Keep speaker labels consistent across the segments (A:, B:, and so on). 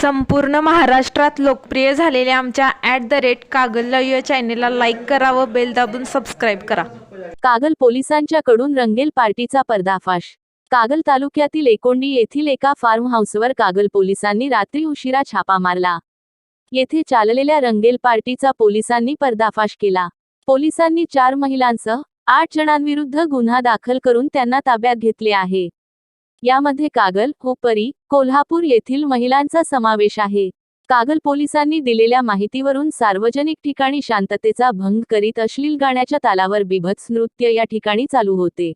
A: संपूर्ण महाराष्ट्रात लोकप्रिय झालेल्या आमच्या ॲट द रेट कागल या चॅनेलला लाईक करा व बेल दाबून सबस्क्राईब करा.
B: कागल पोलिसांच्याकडून रंगेल पार्टीचा पर्दाफाश. कागल तालुक्यातील एकोंडी येथील एका फार्म हाऊसवर कागल पोलिसांनी रात्री उशिरा छापा मारला. येथे चाललेल्या रंगेल पार्टीचा पोलिसांनी पर्दाफाश केला. पोलिसांनी चार महिलांसह आठ जणांविरुद्ध गुन्हा दाखल करून त्यांना ताब्यात घेतले आहे. यामध्ये कागल हुपरी कोल्हापूर येथील महिलांचा समावेश आहे. कागल पोलिसांनी दिलेल्या माहितीवरून सार्वजनिक ठिकाणी शांततेचा भंग करीत अश्लील गाण्याच्या तालावर बिभत्स नृत्य या ठिकाणी चालू होते.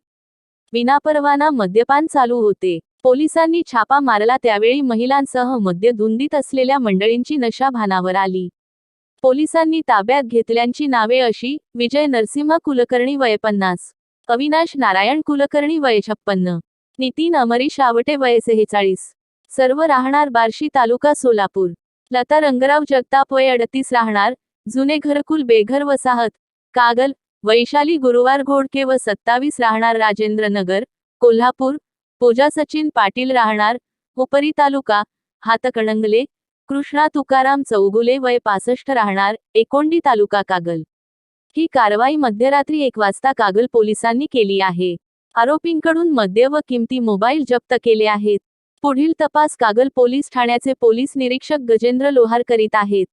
B: विनापरवाना मद्यपान चालू होते. पोलिसांनी छापा मारला त्यावेळी महिलांसह मद्यधुंदीत असलेल्या मंडळींची नशा भानावर आली. पोलिसांनी ताब्यात घेतल्यांची नावे अशी विजय नरसिंह कुलकर्णी वय पन्नास अविनाश नारायण कुलकर्णी वय छप्पन्न नितीन अमरीश आवटे वय सेहेचाळीस सर्व राहणार बार्शी तालुका सोलापूर. लता रंगराव जगताप वय अडतीस राहणार. जुने घरकुल बेघर वसाहत कागल वैशाली गुरुवार घोडके व सत्तावीस राहणार राजेंद्र नगर. कोल्हापूर पूजा सचिन पाटील राहणार. उपरी तालुका हातकणंगले. कृष्णा तुकाराम चौगुले वय पासष्ट राहणार. एकोंडी तालुका कागल. ही कारवाई मध्यरात्री एक वाजता कागल पोलिसांनी केली आहे. आरोपींकडून मद्य व किमती मोबाईल जप्त केले आहेत. पुढील तपास कागल पोलीस ठाण्याचे पोलीस निरीक्षक गजेंद्र लोहार करीत आहेत.